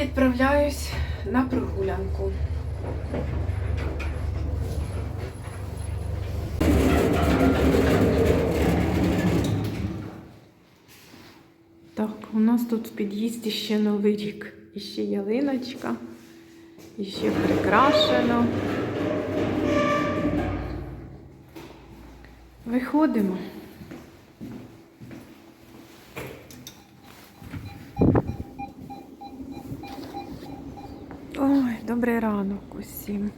Відправляюсь на прогулянку. Так, у нас тут в під'їзді ще новий рік. І ще ялиночка, і ще прикрашено. Виходимо. Ой, добрий ранок усім.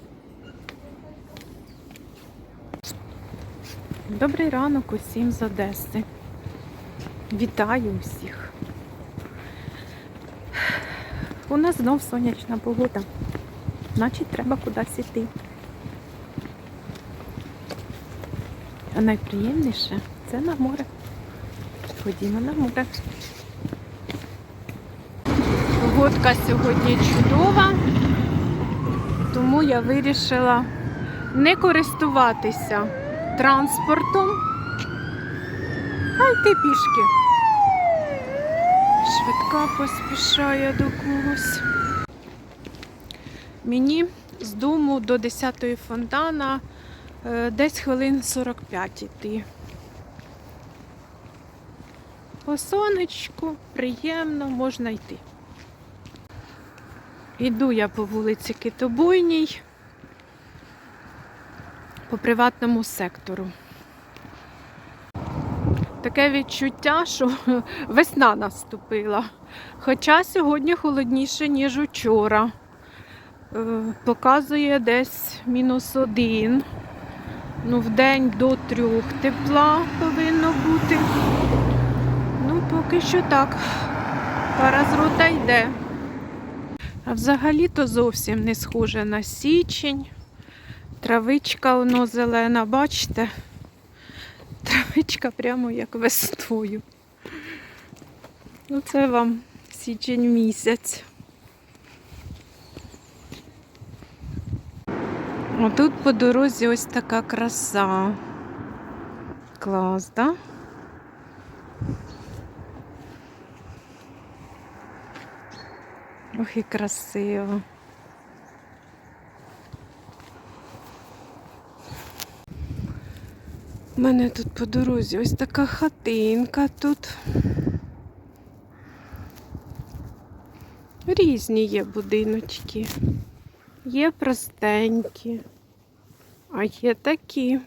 Добрий ранок усім з Одеси. Вітаю усіх. У нас знов сонячна погода. Значить, треба кудись іти. А найприємніше це на море. Ходімо на море. Погодка сьогодні чудова, тому я вирішила не користуватися транспортом, а йти пішки. Швидка поспішає до когось. Мені з дому до 10-ї фонтана е, десь хвилин 45 йти. По сонечку приємно можна йти. Іду я по вулиці Китобойній, по приватному сектору. Таке відчуття, що весна наступила. Хоча сьогодні холодніше, ніж учора. Е, Показує десь мінус один. Ну, в день до трьох тепла повинно бути. Ну, поки що так. Пара з рота йде. А взагалі-то зовсім не схоже на січень. Травичка воно зелена, бачите? Травичка прямо як весною. Ну, це вам січень місяць. Отут по дорозі ось така краса. Клас, так? Да? Ох, і красиво. У мене тут по дорозі ось така хатинка тут. Різні є будиночки. Є простенькі, а є такі.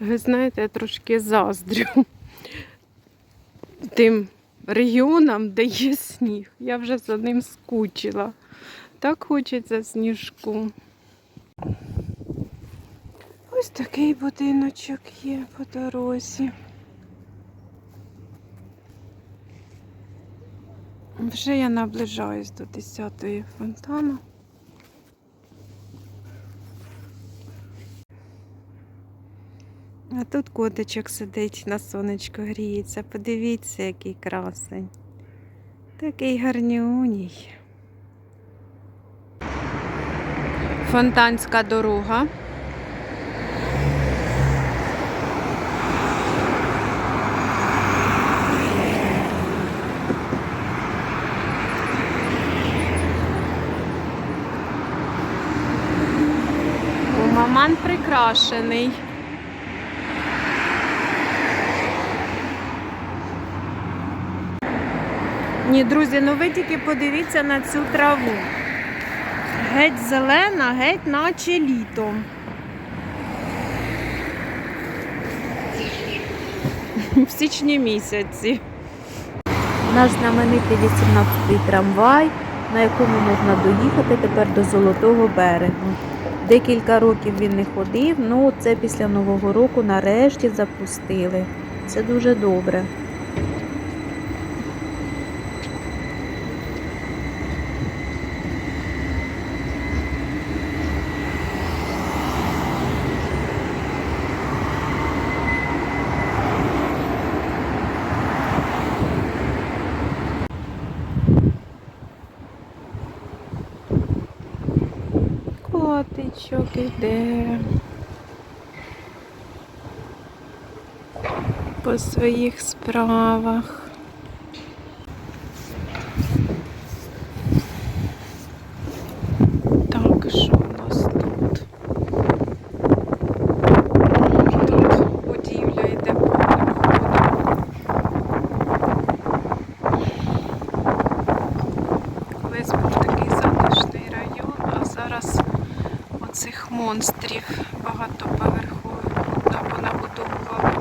Ви знаєте, я трошки заздрю тим регіонам, де є сніг. Я вже за ним скучила. Так хочеться сніжку. Ось такий будиночок є по дорозі. Вже я наближаюсь до 10-ї фонтану. А тут котичок сидить на сонечку гріється. Подивіться, який красень. Такий гарнюній. Фонтанська дорога. Маман прикрашений. Ні, друзі, ну ви тільки подивіться на цю траву. Геть зелена, геть наче літом. В січні місяці. Наш знаменитий 18-й трамвай, на якому можна доїхати тепер до Золотого берегу. Декілька років він не ходив, ну це після Нового року нарешті запустили. Це дуже добре. Котичок іде. по своїх справах. Так, що у нас тут? Тут будівля йде повним ходом. Колись був такий затишний район, а зараз оцих монстрів багатоповерхових або набудовували.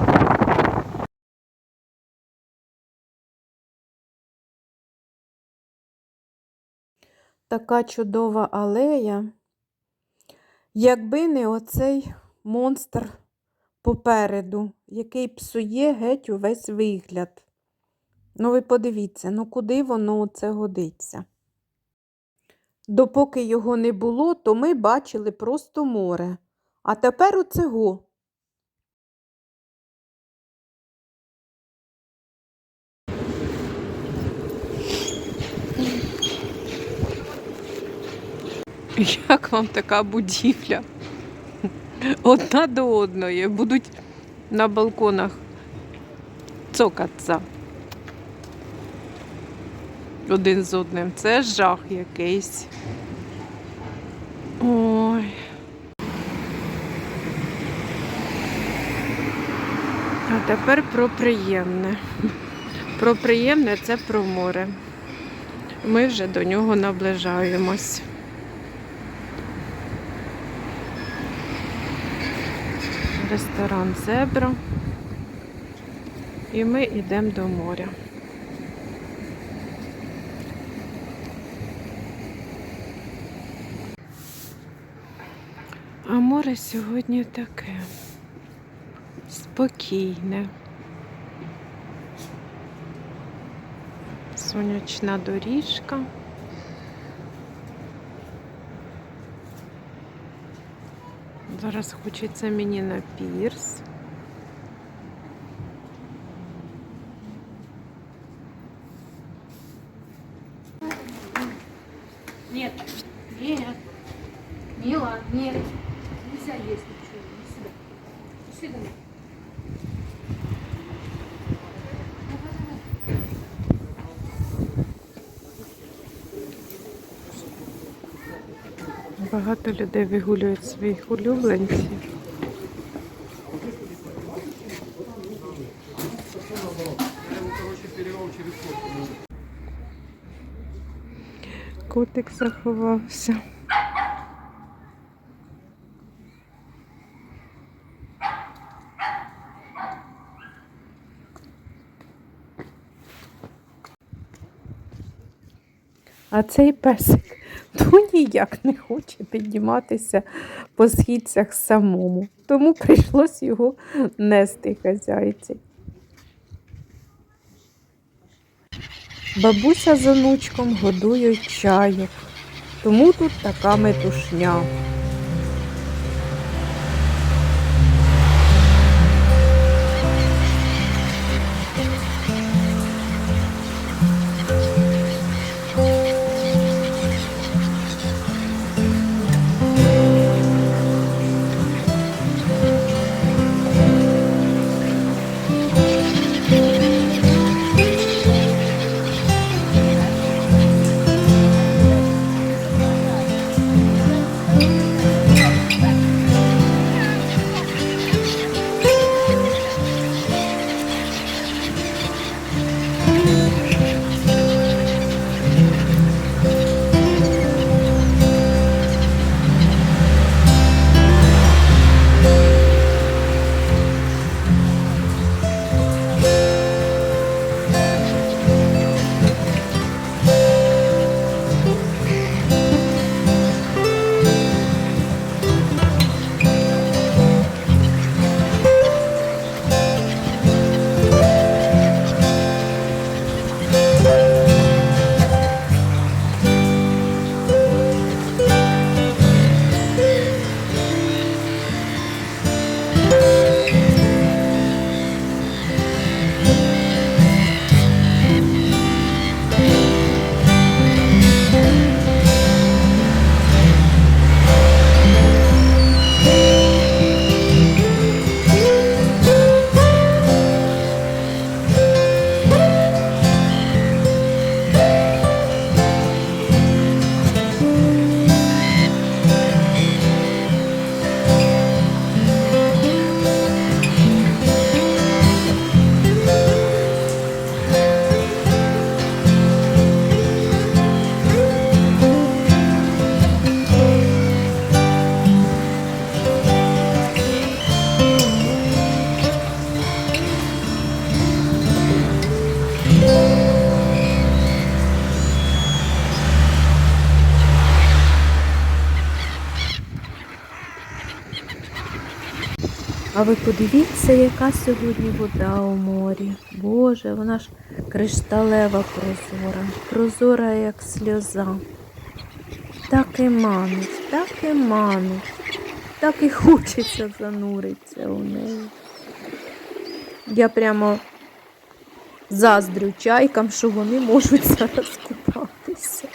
Така чудова алея. Якби не оцей монстр попереду, який псує геть увесь вигляд. Ну, ви подивіться, ну куди воно оце годиться? Допоки його не було, то ми бачили просто море. А тепер оцего. Як вам така будівля? Одна до одної. Будуть на балконах цокатися. Один з одним. Це жах якийсь. Ой. А тепер про приємне. Про приємне це про море. Ми вже до нього наближаємось. Ресторан Зебра. І ми йдемо до моря. А море сьогодні таке спокійне. Сонячна доріжка. Зараз хочеться мені на пірс. Нет, нет, Мила, нет. Нельзя есть ничего. Иди сюда. Иди сюда. Багато людей вигулюють своїх улюбленців. Котик заховався. А цей песик ну ніяк не хоче підніматися по східцях самому. Тому прийшлось його нести хазяйці. Бабуся з онучком годують чайок, тому тут така метушня. А ви подивіться, яка сьогодні вода у морі. Боже, вона ж кришталева прозора, прозора, як сльоза. Так і манить, так і манить, так і хочеться зануритися у неї. Я прямо заздрю чайкам, що вони можуть зараз купатися.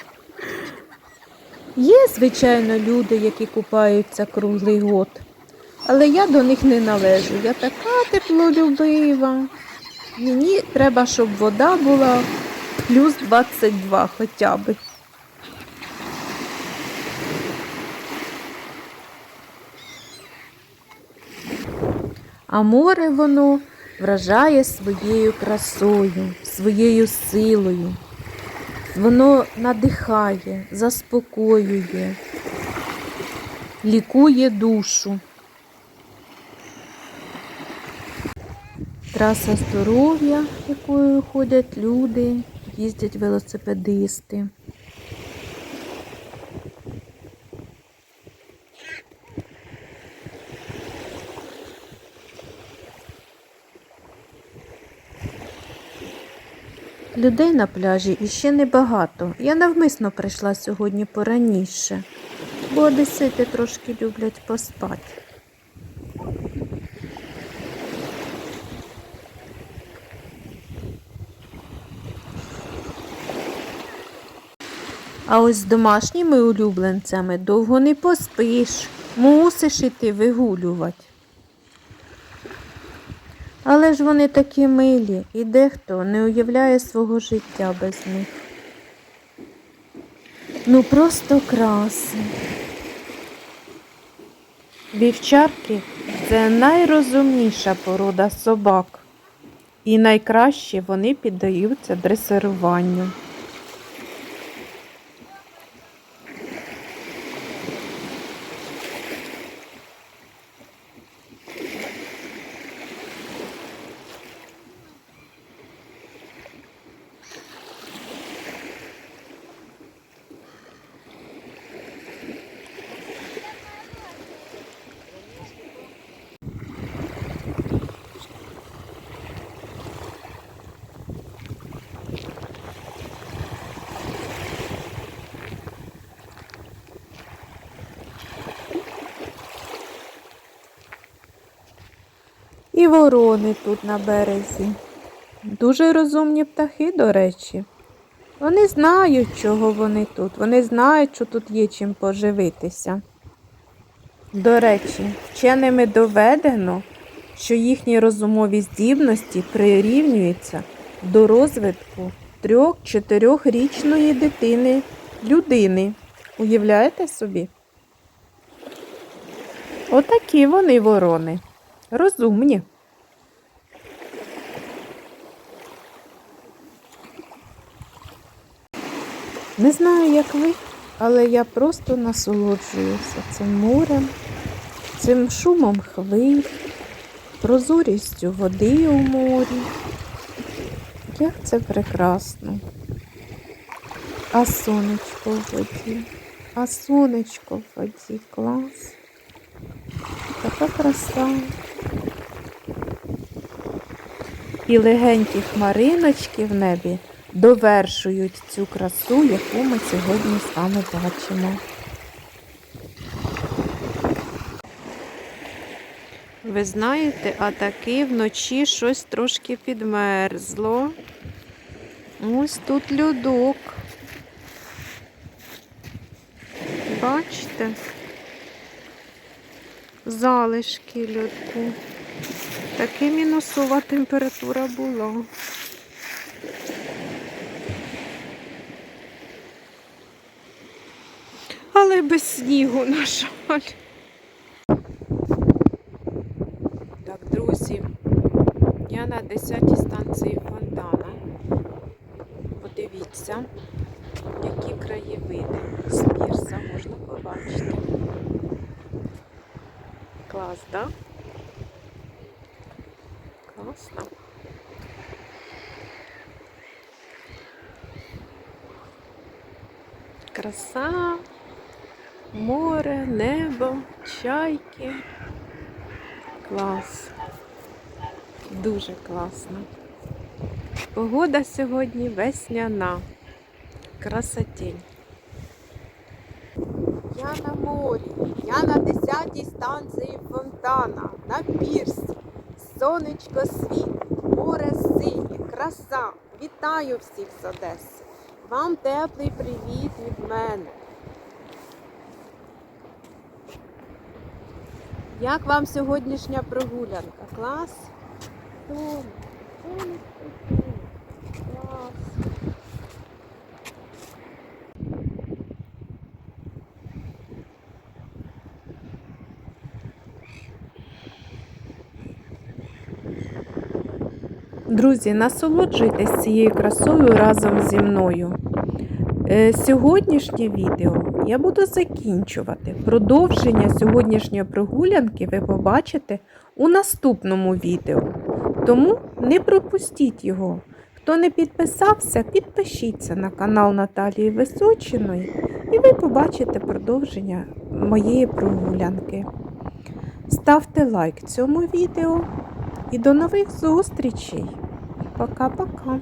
Є, звичайно, люди, які купаються круглий год. Але я до них не належу. Я така теплолюбива. Мені треба, щоб вода була плюс 22 хоча б. А море воно вражає своєю красою, своєю силою. Воно надихає, заспокоює, лікує душу. Траса здоров'я, якою ходять люди, їздять велосипедисти. Людей на пляжі іще небагато. Я навмисно прийшла сьогодні пораніше, бо одесити трошки люблять поспати. А ось з домашніми улюбленцями довго не поспиш, мусиш іти вигулювати. Але ж вони такі милі, і дехто не уявляє свого життя без них. Ну просто краси. Вівчарки це найрозумніша порода собак. І найкраще вони піддаються дресируванню. І ворони тут на березі. Дуже розумні птахи, до речі. Вони знають, чого вони тут. Вони знають, що тут є чим поживитися. До речі, вченими доведено, що їхні розумові здібності прирівнюються до розвитку трьох-чотирьохрічної дитини людини. Уявляєте собі? Отакі вони ворони. Розумні. Не знаю, як ви, але я просто насолоджуюся цим морем, цим шумом хвиль, прозорістю води у морі. Як це прекрасно. А сонечко в воді, а сонечко в воді, клас. Така краса. І легенькі хмариночки в небі довершують цю красу, яку ми сьогодні з вами бачимо. Ви знаєте, а таки вночі щось трошки підмерзло. Ось тут льодок. Бачите? Залишки льодку. Таки мінусова температура була. Але без снігу, на жаль. Так, друзі, я на 10-й станції фонтана. Подивіться, які краєвиди з пірса можна побачити. Клас, так? Да? Класно. Краса, море, небо, чайки. Клас. Дуже класно. Погода сьогодні весняна. Красотень. Я на морі, я на 10-й станції фонтана, на пірсі. Сонечко світить, море синє, краса. Вітаю всіх з Одеси. Вам теплий привіт від мене. Як вам сьогоднішня прогулянка? Клас? Клас. Друзі, насолоджуйтесь цією красою разом зі мною. Е, Сьогоднішнє відео я буду закінчувати. Продовження сьогоднішньої прогулянки ви побачите у наступному відео. Тому не пропустіть його. Хто не підписався, підпишіться на канал Наталії Височиної і ви побачите продовження моєї прогулянки. Ставте лайк цьому відео і до нових зустрічей. Пока-пока.